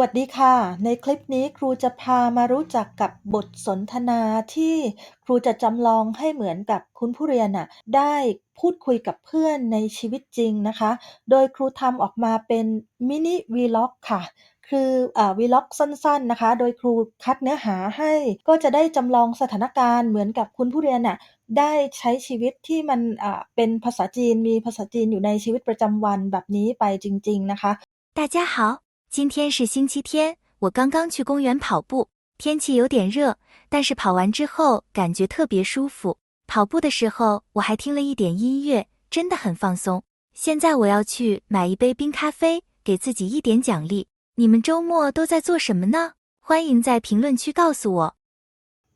วัสดีค่ะ ในคลิปนี้ครูจะพามารู้จักกับบทสนทนาที่ครูจะจำลองให้เหมือนกับคุณผู้เรียนน่ะได้พูดคุยกับเพื่อนในชีวิตจริงนะคะ โดยครูทำออกมาเป็นมินิวีล็อกค่ะ คืออ่าวีล็อกสั้นๆนะคะ โดยครูคัดเนื้อหาให้ ก็จะได้จำลองสถานการณ์เหมือนกับคุณผู้เรียนน่ะได้ใช้ชีวิตที่มันอ่าเป็นภาษาจีน มีภาษาจีนอยู่ในชีวิตประจำวันแบบนี้ไปจริง ๆ นะคะ 大家好， 今天是星期天，我刚刚去公园跑步，天气有点热，但是跑完之后感觉特别舒服。跑步的时候我还听了一点音乐，真的很放松。现在我要去买一杯冰咖啡，给自己一点奖励。你们周末都在做什么呢？欢迎在评论区告诉我。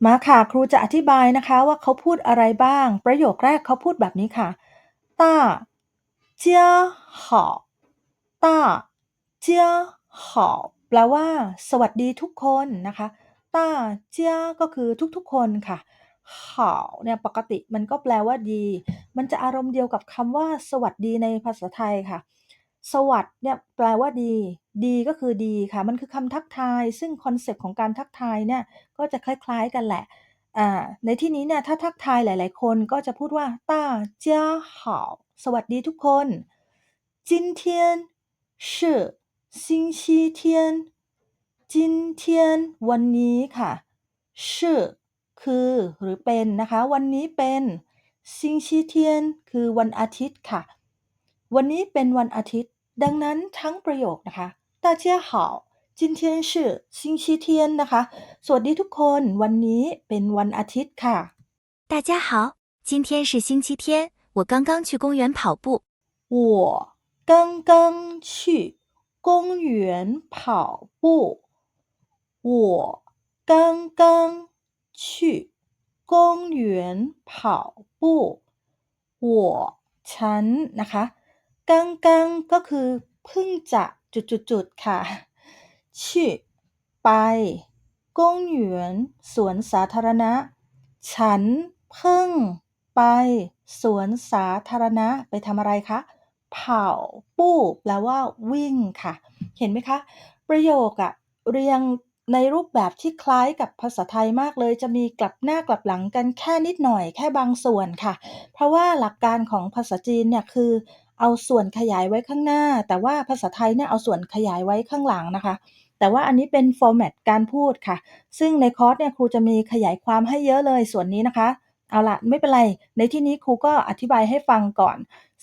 มาค่ะ ครูจะอธิบายนะคะว่าเขาพูดอะไรบ้าง ประโยคแรกเขาพูดแบบนี้ค่ะต้าเจียหาต้าเจีย ขอแปลว่า สวัสดีทุกคนนะคะ ต้าเจ้าก็คือทุก ๆ คนค่ะขอเนี่ย ปกติมันก็แปลว่าดี มันจะอารมณ์เดียวกับคำว่า สวัสดีในภาษาไทยค่ะ สวัสดเนี่ย แปลว่าดี ดีก็คือดีค่ะ มันคือคำทักทาย ซึ่งคอนเซปต์ของการทักทายเนี่ย ก็จะคล้าย ๆ กันแหละ อ่า ในที่นี้เนี่ย ถ้าทักทายหลาย ๆ คนก็จะพูดว่า ต้าเจ้าขอสวัสดีทุกคน今天是星期天今天วันนี้ค่ะ是คือหรือเป็นนะคะ วันนี้เป็น星期天คือวันอาทิตย์ค่ะ วันนี้เป็นวันอาทิตย์ ดังนั้นทั้งประโยคนะคะ大家好今天是星期天นะคะ สวัสดีทุกคน วันนี้เป็นวันอาทิตย์ค่ะ 大家好，今天是星期天，我刚刚去公园跑步。我刚刚去 公园跑步。我刚刚去公园跑步。我ฉันนะคะกังกังก็คือเพิ่งจะจุดๆๆค่ะชื่อไป公园สวนสาธารณะ ฉันเพิ่งไปสวนสาธารณะไปทำอะไรคะเผาปู้แปลว่า วิ่งค่ะ เห็นไหมคะ ประโยคอะเรียงในรูปแบบที่คล้ายกับภาษาไทยมากเลย จะมีกลับหน้ากลับหลังกันแค่นิดหน่อย แค่บางส่วนค่ะ เพราะว่าหลักการของภาษาจีนเนี่ยคือเอาส่วนขยายไว้ข้างหน้า แต่ว่าภาษาไทยเนี่ยเอาส่วนขยายไว้ข้างหลังนะคะ แต่ว่าอันนี้เป็นฟอร์แมตการพูดค่ะ ซึ่งในคอร์สเนี่ยครูจะมีขยายความให้เยอะเลยส่วนนี้นะคะ เอาละไม่เป็นไร ในที่นี้ครูก็อธิบายให้ฟังก่อน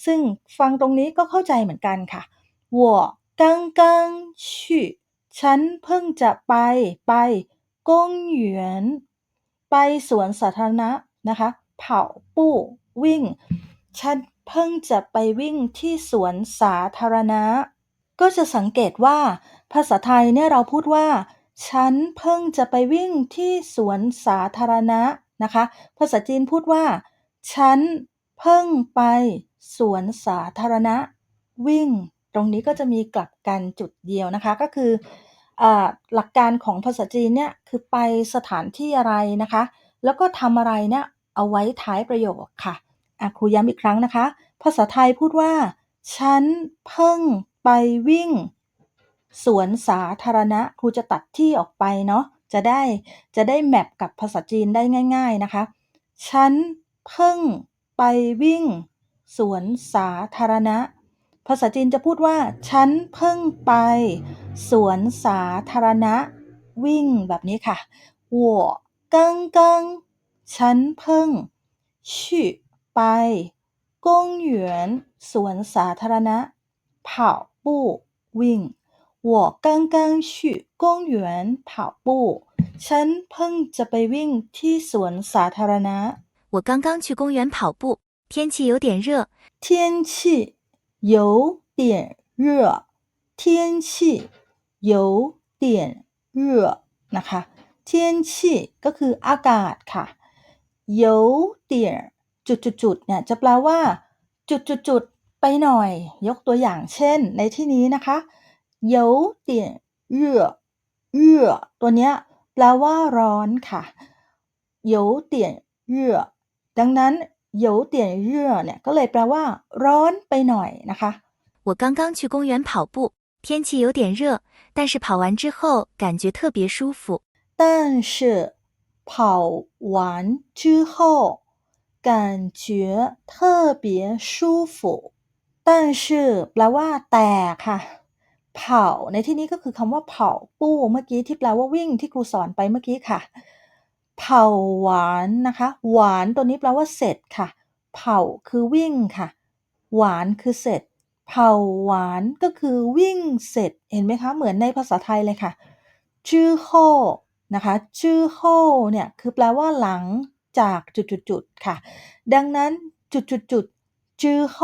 ซึ่งฟังตรงนี้ก็เข้าใจเหมือนกันค่ะ我 กังงๆฉันเพิ่งจะไป ไป กงหยวน ไปสวนสาธารณะนะคะ เผาปู้ วิ่ง ฉันเพิ่งจะไปวิ่งที่สวนสาธารณะ ก็จะสังเกตว่า ภาษาไทยเนี่ยเราพูดว่า ฉันเพิ่งจะไปวิ่งที่สวนสาธารณะนะคะ ภาษาจีนพูดว่า ฉันเพิ่งไปสวนสาธารณะ วิ่ง ตรงนี้ก็จะมีกลับกันจุดเดียวนะคะ ก็คืออหลักการของภาษาจีนเนี่ยคือไปสถานที่อะไรนะคะ แล้วก็ทำอะไรเนี่ยเอาไว้ท้ายประโยคค่ะอะครูย้ำอีกครั้งนะคะ ภาษาไทยพูดว่า ฉันเพิ่งไปวิ่ง สวนสาธารณะครูจะตัดที่ออกไปเนาะจะได้จะได้แมปกับภาษาจีนได้ง่าย ๆนะคะ ฉันเพิ่งไปวิ่ง สวนสาธารณะ ภาษาจีนจะพูดว่า ฉันเพิ่งไป สวนสาธารณะ วิ่งแบบนี้ค่ะ我刚刚ฉันเพิ่ง去ไป公园สวนสาธารณะ跑步วิ่ง我刚刚去公园跑步ฉันเพิ่งจะไปวิ่งที่สวนสาธารณะ 我刚刚去公园跑步，天气有点热，天气 有点热天气有点热นะคะ天气ก็คืออากาศค่ะ有点จุดๆๆเนี่ยจะแปลว่า จุดๆๆไปหน่อย ยกตัวอย่างเช่น ในที่นี้นะคะ有点热热ตัวเนี้ยแปลว่าร้อนค่ะ有点热ดังนั้น 有点热เนี่ยก็เลยแปลว่า ร้อนไปหน่อยนะคะ 我刚刚去公园跑步， 天气有点热，但是跑完之后感觉特别舒服。但是跑完之后感觉特别舒服但是แปลว่าแต่ค่ะ เผาในที่นี้ก็คือคำว่าเผาปู้เมื่อกี้ที่แปลว่าวิ่งที่ครูสอนไปเมื่อกี้ค่ะ เผาหวานนะคะ หวานตัวนี้แปลว่าเสร็จค่ะ เผาคือวิ่งค่ะ หวานคือเสร็จ เผาหวานก็คือวิ่งเสร็จ เห็นไหมคะ เหมือนในภาษาไทยเลยค่ะจื้อโฮนะคะจื้อโฮเนี่ยคือแปลว่าหลังจากจุดๆๆค่ะ ดังนั้นจุดๆๆจื้อโฮ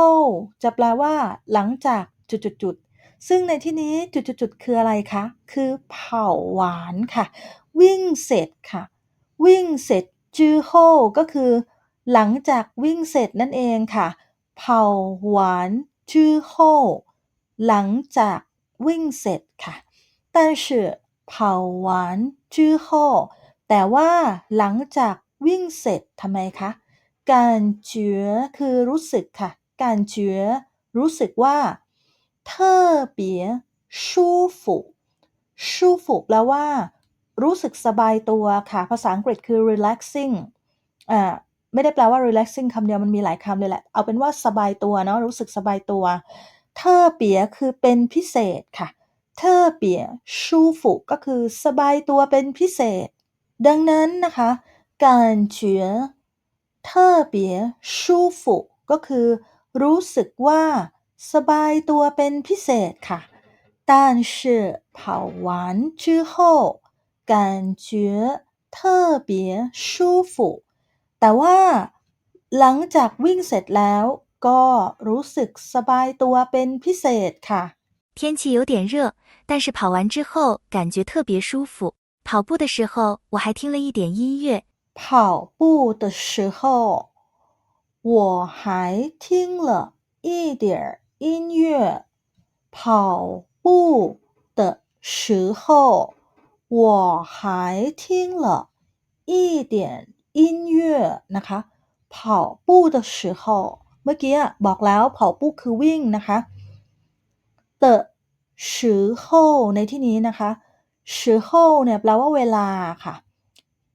จะแปลว่าหลังจากจุดๆๆซึ่งในที่นี้จุดๆๆคืออะไรคะ คือเผาหวานค่ะ วิ่งเสร็จค่ะ วิ่งเสร็จจื้อโฮก็คือ หลังจากวิ่งเสร็จนั่นเองค่ะ เผาหวานจื้อโฮหลังจากวิ่งเสร็จค่ะ但是跑完之后แต่ว่าหลังจากวิ่งเสร็จทำไมคะการ觉คือรู้สึกค่ะการ觉รู้สึกว่า特别舒服舒服แปลว่า รู้สึกสบายตัวค่ะ ภาษาอังกฤษคือ relaxing อ่าไม่ได้แปลว่า relaxing คำเดียวมันมีหลายคำเลยแหละ เอาเป็นว่าสบายตัวเนาะรู้สึกสบายตัวเทอเปียคือเป็นพิเศษค่ะเทอเปียชูฟุก็คือสบายตัวเป็นพิเศษ ดังนั้นนะคะการเฉือ特别舒服ก็คือ รู้สึกว่า สบายตัวเป็นพิเศษค่ะ但是跑完之后 感觉特别舒服แต่ว่า หลังจากวิ่งเสร็จแล้ว ก็รู้สึกสบายตัวเป็นพิเศษค่ะ 天气有点热，但是跑完之后感觉特别舒服。跑步的时候，我还听了一点音乐。跑步的时候，我还听了一点音乐。跑步的时候， 我还听了一点音乐นะคะ跑步的时候เมื่อกี้บอกแล้ว跑步คือวิ่งนะคะ的时候ในที่นี้นะคะ时候เนี่ยแปลว่าเวลาค่ะ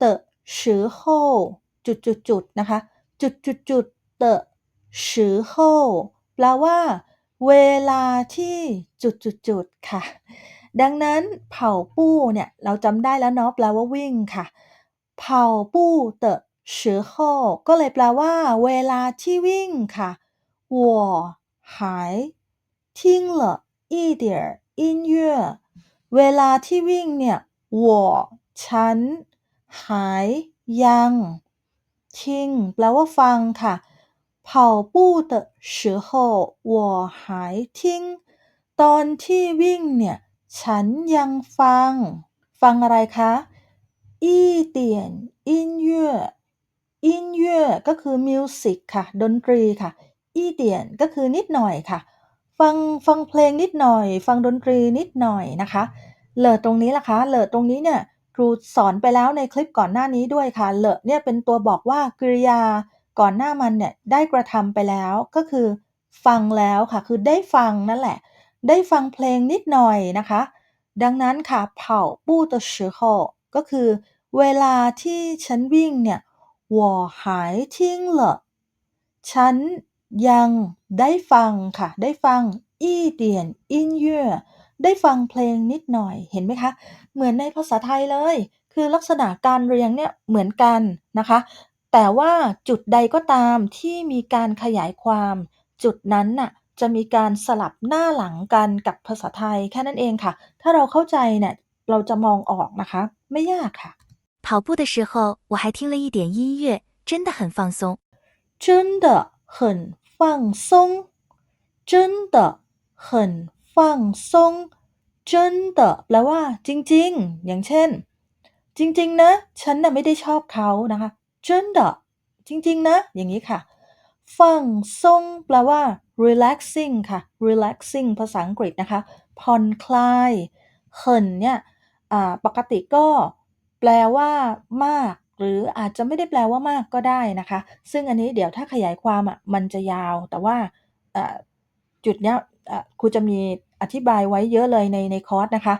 的时候จุดจุดจุดนะคะ จุดจุดจุด的时候แปลว่า เวลาที่จุดจุดจุดค่ะ ดังนั้นเผาปู้เนี่ยเราจำได้แล้วเนาะแปลว่าวิ่งค่ะเผาปู้的时候ก็เลยแปลว่า เวลาที่วิ่งค่ะ我还听了一点音乐เวลาที่วิ่งเนี่ย我ฉันหายยังทิ้งแปลว่าฟังค่ะ跑步的时候我还听ตอนที่วิ่งเนี่ย ฉันยังฟัง ฟังอะไรคะอีเตียนอินเย่อินเย่ก็คือมิวสิกค่ะ ดนตรีค่ะอีเตียนก็คือนิดหน่อยค่ะ ฟังฟังเพลงนิดหน่อย ฟังดนตรีนิดหน่อยนะคะ เลอตรงนี้ล่ะคะ เลอตรงนี้เนี่ยครูสอนไปแล้วในคลิปก่อนหน้านี้ด้วยค่ะ เลอเนี่ยเป็นตัวบอกว่ากริยาก่อนหน้ามันเนี่ยได้กระทำไปแล้วก็คือ ฟังแล้วค่ะ คือได้ฟังนั่นแหละ ได้ฟังเพลงนิดหน่อยนะคะ ดังนั้นค่ะเผาปู้的时候ก็คือ เวลาที่ฉันวิ่งเนี่ย我还听了ฉันยังได้ฟังค่ะ ได้ฟัง一点音乐ได้ฟังเพลงนิดหน่อย เห็นไหมคะ เหมือนในภาษาไทยเลย คือลักษณะการเรียงเนี่ยเหมือนกันนะคะ แต่ว่าจุดใดก็ตามที่มีการขยายความ จุดนั้นน่ะ จะมีการสลับหน้าหลังกันกับภาษาไทยแค่นั้นเองค่ะ ถ้าเราเข้าใจเนี่ยเราจะมองออกนะคะ ไม่ยากค่ะ跑步的时候，我还听了一点音乐，真的很放松。真的很放松真的很放松真的แปลว่า จริง ๆ อย่างเช่น จริง ๆ นะ ฉันน่ะไม่ได้ชอบเขานะคะ真的จริง ๆ นะ อย่างนี้ค่ะ ฟังซงแปลว่า relaxing ค่ะ relaxing ภาษาอังกฤษนะคะ ผ่อนคลายเขินเนี่ยปกติก็แปลว่ามาก หรืออาจจะไม่ได้แปลว่ามากก็ได้นะคะ ซึ่งอันนี้เดี๋ยวถ้าขยายความอะมันจะยาว แต่ว่าจุดเนี้ยครูจะมีอธิบายไว้เยอะเลยในในคอร์สนะคะ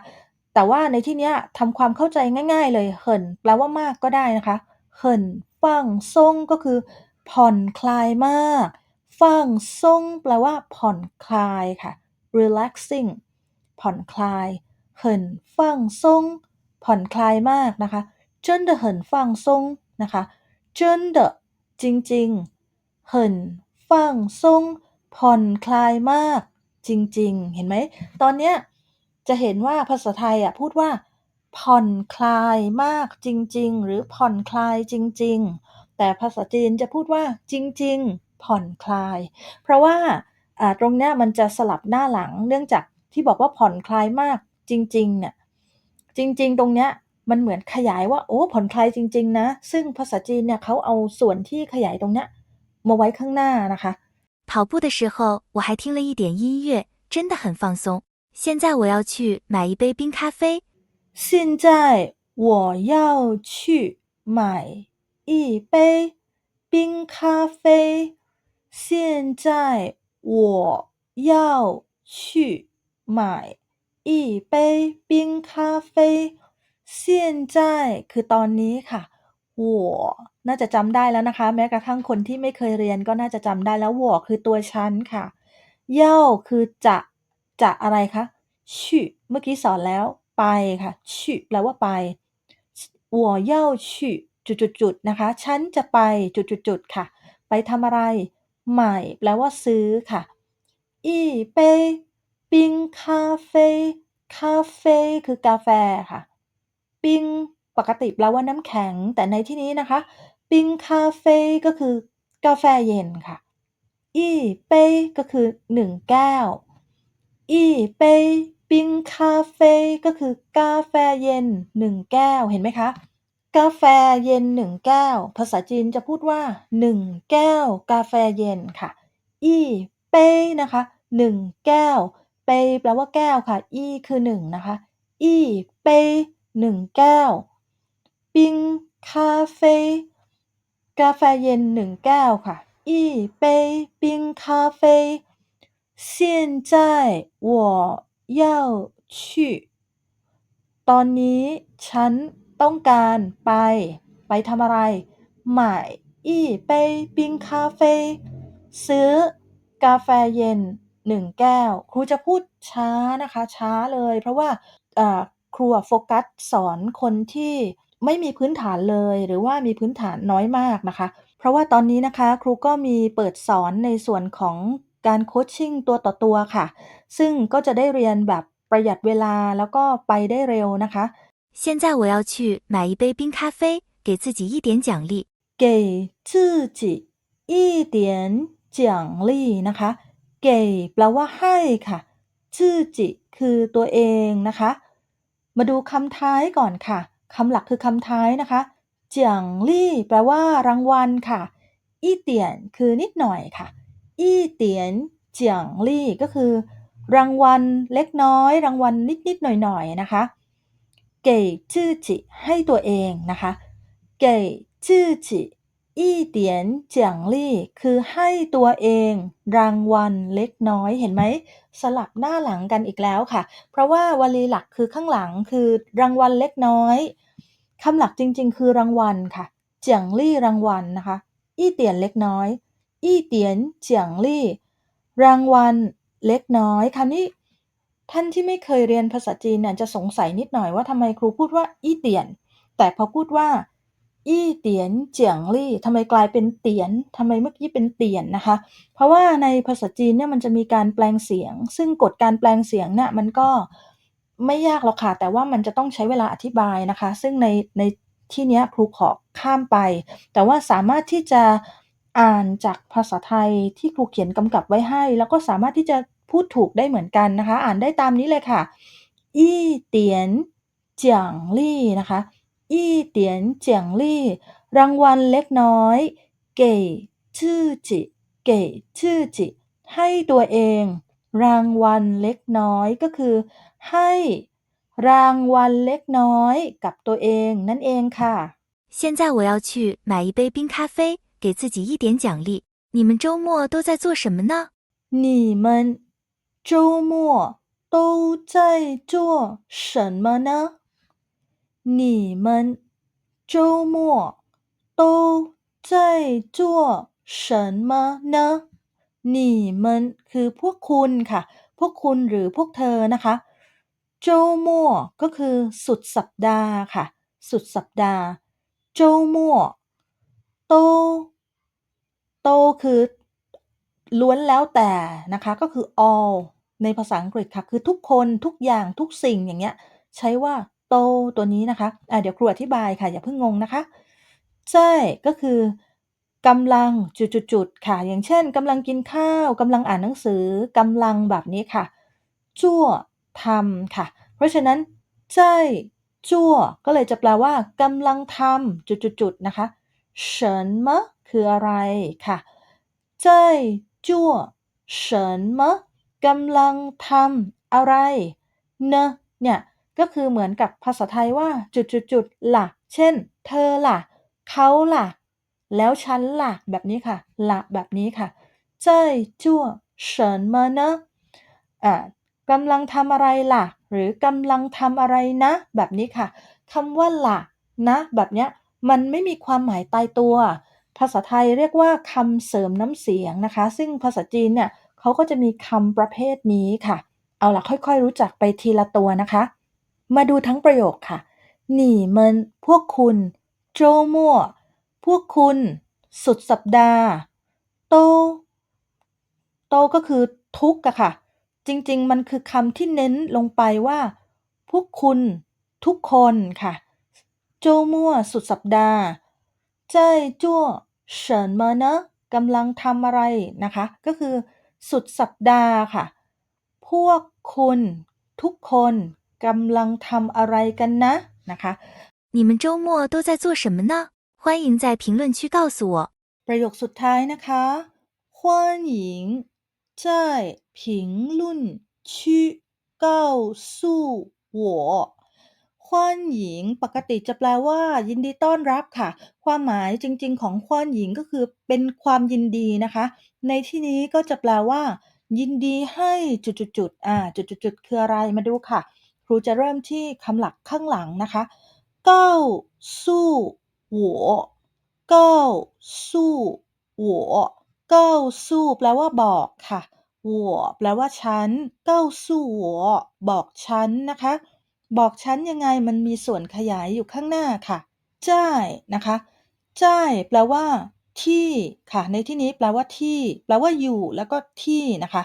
แต่ว่าในที่เนี้ยทำความเข้าใจง่าย ๆ เลยเหินแปลว่ามากก็ได้นะคะเหินฟังซงก็คือ ผ่อนคลายมากฟังซ่งแปลว่า ผ่อนคลายค่ะ relaxing ผ่อนคลายเหินฟังซ่งผ่อนคลายมากนะคะเจิ้นเดอเหินฟ่งซงนะคะเจนเดอจริงๆเหินฟ่งซงผ่อนคลายมาก จริง ๆ เห็นไหม ตอนเนี้ยจะเห็นว่าภาษาไทยอะพูดว่า ผ่อนคลายมากจริง ๆ หรือผ่อนคลายจริง ๆ แต่ภาษาจีนจะพูดว่า จริง ๆ ผ่อนคลาย เพราะว่าอ่าตรงเนี้ยมันจะสลับหน้าหลัง เนื่องจากที่บอกว่าผ่อนคลายมากจริง ๆ เนี่ย จริง ๆ ตรงเนี้ยมันเหมือนขยายว่า โอ้ ผ่อนคลายจริง ๆ นะ ซึ่งภาษาจีนเนี่ยเขาเอาส่วนที่ขยายตรงเนี้ยมาไว้ข้างหน้านะคะ 跑步的时候，我还听了一点音乐，真的很放松。现在我要去买一杯冰咖啡。现在我要去买 一杯冰咖啡。现在我要去买一杯冰咖啡。现在คือตอนนี้ค่ะ我น่าจะจำได้แล้วนะคะ แม้กระทั่งคนที่ไม่เคยเรียนก็น่าจะจำได้แล้ว我คือตัวฉันค่ะเย่าคือจะ จะอะไรคะชื่เมื่อกี้สอนแล้ว ไปค่ะชื่แปลว่าไป我要去 จุดๆๆนะคะ ฉันจะไปจุดๆๆค่ะ ไปทำอะไร ใหม่แปลว่าซื้อค่ะ อีเปปิงคาเฟ่คาเฟ่คือกาแฟค่ะ ปิงปกติแปลว่าน้ำแข็ง แต่ในที่นี้นะคะ ปิงคาเฟ่ก็คือกาแฟเย็นค่ะ อีเปก็คือหนึ่งแก้ว อีเปปิงคาเฟ่ก็คือกาแฟเย็นหนึ่งแก้ว เห็นไหมคะ กาแฟเย็นหนึ่งแก้ว ภาษาจีนจะพูดว่าหนึ่งแก้ว กาแฟเย็นค่ะ อีเป้นะคะหนึ่งแก้ว เป้แปลว่าแก้วค่ะ อีคือหนึ่งนะคะ อีเป้หนึ่งแก้ว ปิ้งคาเฟ่กาแฟเย็นหนึ่งแก้วค่ะ อีเป้ปิ้งคาเฟ่现在我要去ตอนนี้ฉัน ต้องการไป ไปทำอะไร หม่อีเป้ปิ้งคาเฟ่ซื้อกาแฟเย็นหนึ่งแก้ว ครูจะพูดช้านะคะ ช้าเลย เพราะว่าครูโฟกัสสอนคนที่ไม่มีพื้นฐานเลย หรือว่ามีพื้นฐานน้อยมากนะคะ เพราะว่าตอนนี้นะคะครูก็มีเปิดสอนในส่วนของการโคชชิ่งตัวต่อตัวค่ะ ซึ่งก็จะได้เรียนแบบประหยัดเวลาแล้วก็ไปได้เร็วนะคะ 现在我要去买一杯冰咖啡，给自己一点奖励。给自己一点奖励นะคะเก๋แปลว่าให้ค่ะจื้อจิคือตัวเองนะคะ มาดูคำท้ายก่อนค่ะคำหลักคือคำท้ายนะคะเจียงลี่แปลว่ารางวัลค่ะ อีเตียนคือนิดหน่อยค่ะ อีเตียนเจียงลี่ก็คือ รางวัลเล็กน้อย รางวัลนิดนิดหน่อยหน่อยนะคะ เก๋จื้อจิให้ตัวเองนะคะเก๋จื้อจิอีเตียนเจียงลี่คือให้ตัวเอง รางวัลเล็กน้อยเห็นไหมสลับหน้าหลังกันอีกแล้วค่ะ เพราะว่าวลีหลักคือข้างหลังคือรางวัลเล็กน้อยคำหลักจริง ๆ คือรางวัลค่ะ เจียงลี่รางวัลนะคะ อี้เตียนเล็กน้อย อี้เตียนเจียงลี่ รางวัลเล็กน้อยคำนี้ ท่านที่ไม่เคยเรียนภาษาจีนเนี่ยจะสงสัยนิดหน่อยว่าทำไมครูพูดว่า อี้เตียน แต่พอพูดว่า อี้เตียนเจียงลี่ทำไมกลายเป็นเตียนทำไมเมื่อกี้เป็นเตียนนะคะ เพราะว่าในภาษาจีนเนี่ยมันจะมีการแปลงเสียง ซึ่งกฎการแปลงเสียงเนี่ยมันก็ไม่ยากหรอกค่ะ แต่ว่ามันจะต้องใช้เวลาอธิบายนะคะ ซึ่งในในที่นี้ครูขอข้ามไป แต่ว่าสามารถที่จะอ่านจากภาษาไทยที่ครูเขียนกำกับไว้ให้ แล้วก็สามารถที่จะ พูดถูกได้เหมือนกันนะคะ อ่านได้ตามนี้เลยค่ะ อีเตียนเจียงลี่นะคะ อีเตียนเจียงลี่ รางวัลเล็กน้อยเก๋ชื่อจิเก๋ชื่อจิ ให้ตัวเอง รางวัลเล็กน้อยก็คือ ให้ รางวัลเล็กน้อยกับตัวเองนั่นเองค่ะ 现在我要去买一杯冰咖啡，给自己一点奖励。你们周末都在做什么呢？你们 周末 都在做什么呢？你们周末都在做什么呢？你们คือพวกคุณค่ะ พวกคุณหรือพวกเธอนะคะโจมั่วก็คือสุดสัปดาห์ค่ะ สุดสัปดาห์โจมั่วโต โตคือล้วนแล้วแต่นะคะ ก็คือ all ในภาษาอังกฤษค่ะ คือทุกคนทุกอย่างทุกสิ่งอย่างเงี้ย ใช้ว่าโตตัวนี้นะคะอะเดี๋ยวครูอธิบายค่ะ อย่าเพิ่งงงนะคะ ใช่ก็คือกำลังจุดๆค่ะ อย่างเช่นกำลังกินข้าวกำลังอ่านหนังสือกำลังแบบนี้ค่ะจั่วทำค่ะ เพราะฉะนั้นใจจั่ว ก็เลยจะแปลว่ากำลังทำจุดๆนะคะเฉินมะคืออะไรค่ะใจจั่วเฉินมะ กำลังทำอะไร เนะเนี่ยก็คือเหมือนกับภาษาไทยว่าจุดๆๆล่ะ เช่น เธอล่ะ เขาล่ะ แล้วฉันล่ะ แบบนี้ค่ะล่ะแบบนี้ค่ะใจจั่วเฉินมเนอะอ่ากำลังทำอะไรล่ะ หรือกำลังทำอะไรนะ แบบนี้ค่ะคำว่าล่ะ นะ แบบเนี้ยมันไม่มีความหมายตายตัว ภาษาไทยเรียกว่าคำเสริมน้ำเสียงนะคะ ซึ่งภาษาจีนเนี่ย เขาก็จะมีคำประเภทนี้ค่ะ เอาละค่อยๆ รู้จักไปทีละตัวนะคะ มาดูทั้งประโยคค่ะหนี่มันพวกคุณ โจมั่วพวกคุณ สุดสัปดาห์ โต โตก็คือทุกข์อะค่ะ จริงๆ มันคือคำที่เน้นลงไปว่า พวกคุณทุกคนค่ะ โจมั่วสุดสัปดาห์ใจจั่วเฉินเมอนะกำลังทำอะไรนะคะ ก็คือ สุดสัปดาห์ค่ะ พวกคุณ ทุกคนกำลังทำอะไรกันนะนะคะ 你们周末都在做什么呢？欢迎在评论区告诉我。 ประโยคสุดท้ายนะคะ欢迎在评论区告诉我 ขว้านหญิง ปกติจะแปลว่า ยินดีต้อนรับค่ะ ความหมายจริง ๆ ของขว้านหญิง ก็คือเป็นความยินดีนะคะ ในที่นี้ก็จะแปลว่า ยินดีให้จุด ๆ ๆ อ่า จุด ๆ ๆ คืออะไร มาดูค่ะ ครูจะเริ่มที่คำหลักข้างหลังนะคะก้าสู้หัวก้าสู้หัวก้าสู้แปลว่าบอกค่ะหัวแปลว่าฉันก้าสู้หัวบอกฉันนะคะ บอกฉันยังไงมันมีส่วนขยายอยู่ข้างหน้าค่ะจ้ายนะคะจ้ายแปลว่า ที่ค่ะ ในที่นี้แปลว่าที่ แปลว่าอยู่แล้วก็ที่นะคะ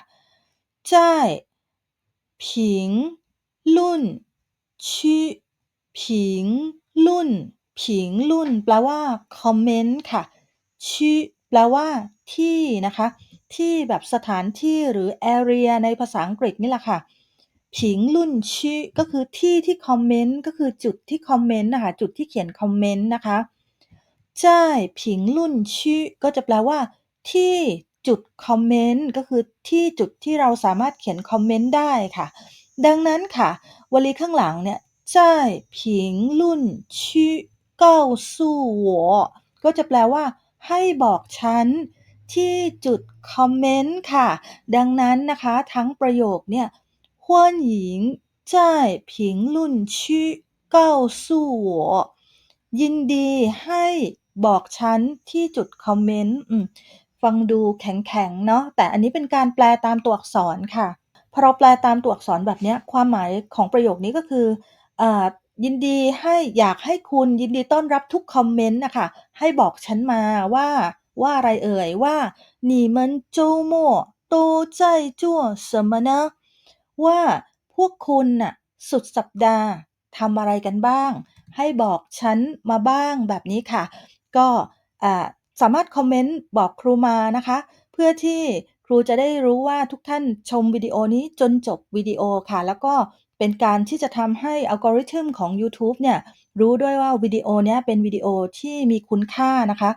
จ้ายผิง ลุ่นชื่อผิง ลุ่น ผิงลุ่น แปลว่าคอมเมนต์ค่ะชื่อแปลว่า ที่นะคะ ที่แบบสถานที่หรือ area ในภาษาอังกฤษนี่แหละค่ะ ผิงลุ่นชื่ก็คือที่ที่คอมเมนต์ก็คือจุดที่คอมเมนต์นะคะจุดที่เขียนคอมเมนต์นะคะจ้ายผิงลุ่นชื่ก็จะแปลว่า ที่จุดคอมเมนต์ก็คือที่จุดที่เราสามารถเขียนคอมเมนต์ได้ค่ะ ดังนั้นค่ะวลีข้างหลังเนี่ยจ้ายผิงลุ่นชื่อเก้าสู้我ก็จะแปลว่า ให้บอกฉันที่จุดคอมเมนต์ค่ะ ดังนั้นนะคะ ทั้งประโยคเนี่ย 欢迎在评论区告诉我ยินดีให้บอกฉันที่จุดคอมเมนต์อืมฟังดูแข็งๆ เนาะ แต่อันนี้เป็นการแปลตามตัวอักษรค่ะ พอเราแปลตามตัวอักษรแบบเนี้ย ความหมายของประโยคนี้ก็คืออ่ายินดีให้อยากให้คุณยินดีต้อนรับทุกคอมเมนต์นะคะ ให้บอกฉันมาว่า ว่าอะไรเอ่ยว่า你们周末都在做什么呢 ว่าพวกคุณน่ะสุดสัปดาห์ทำอะไรกันบ้าง ให้บอกฉันมาบ้างแบบนี้ค่ะ ก็สามารถคอมเมนต์บอกครูมานะคะ เพื่อที่ครูจะได้รู้ว่าทุกท่านชมวิดีโอนี้จนจบวิดีโอค่ะ แล้วก็เป็นการที่จะทำให้อัลกอริทึมของ YouTube เนี่ย รู้ด้วยว่าวิดีโอนี้เป็นวิดีโอที่มีคุณค่านะคะ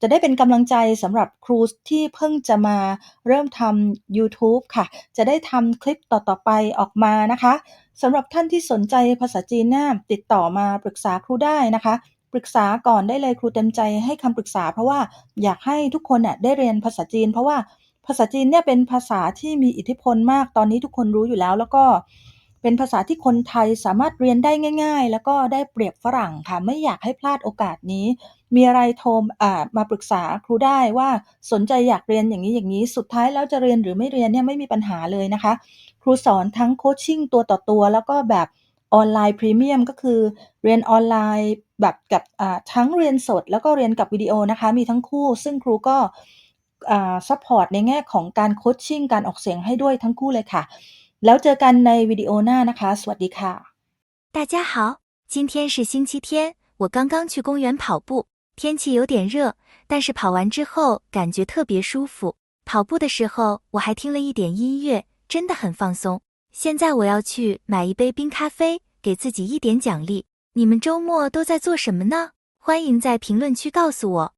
จะได้เป็นกำลังใจสำหรับครูที่เพิ่งจะมาเริ่มทำ YouTube ค่ะ จะได้ทำคลิปต่อๆไปออกมานะคะสำหรับท่านที่สนใจภาษาจีนน่าติดต่อมาปรึกษาครูได้นะคะ ปรึกษาก่อนได้เลยครูเต็มใจให้คำปรึกษา เพราะว่าอยากให้ทุกคนน่ะได้เรียนภาษาจีน เพราะว่าภาษาจีนเนี่ยเป็นภาษาที่มีอิทธิพลมากตอนนี้ทุกคนรู้อยู่แล้วแล้วก็ เป็นภาษาที่คนไทยสามารถเรียนได้ง่าย ๆ แล้วก็ได้เปรียบฝรั่งค่ะ ไม่อยากให้พลาดโอกาสนี้ มีอะไรโทรมาปรึกษาครูได้ว่าสนใจอยากเรียนอย่างนี้อย่างนี้ สุดท้ายแล้วจะเรียนหรือไม่เรียนเนี่ยไม่มีปัญหาเลยนะคะ ครูสอนทั้งโคชชิ่งตัวต่อตัว แล้วก็แบบออนไลน์พรีเมียมก็คือเรียนออนไลน์แบบกับทั้งเรียนสด แล้วก็เรียนกับวิดีโอนะคะ มีทั้งคู่ ซึ่งครูก็ซัพพอร์ตในแง่ของการโคชชิ่งการออกเสียงให้ด้วยทั้งคู่เลยค่ะ แล้วเจอกันในวิดีโอหน้านะคะ สวัสดีค่ะ 大家好，今天是星期天，我刚刚去公园跑步，天气有点热，但是跑完之后感觉特别舒服。跑步的时候我还听了一点音乐，真的很放松。现在我要去买一杯冰咖啡，给自己一点奖励。你们周末都在做什么呢？欢迎在评论区告诉我。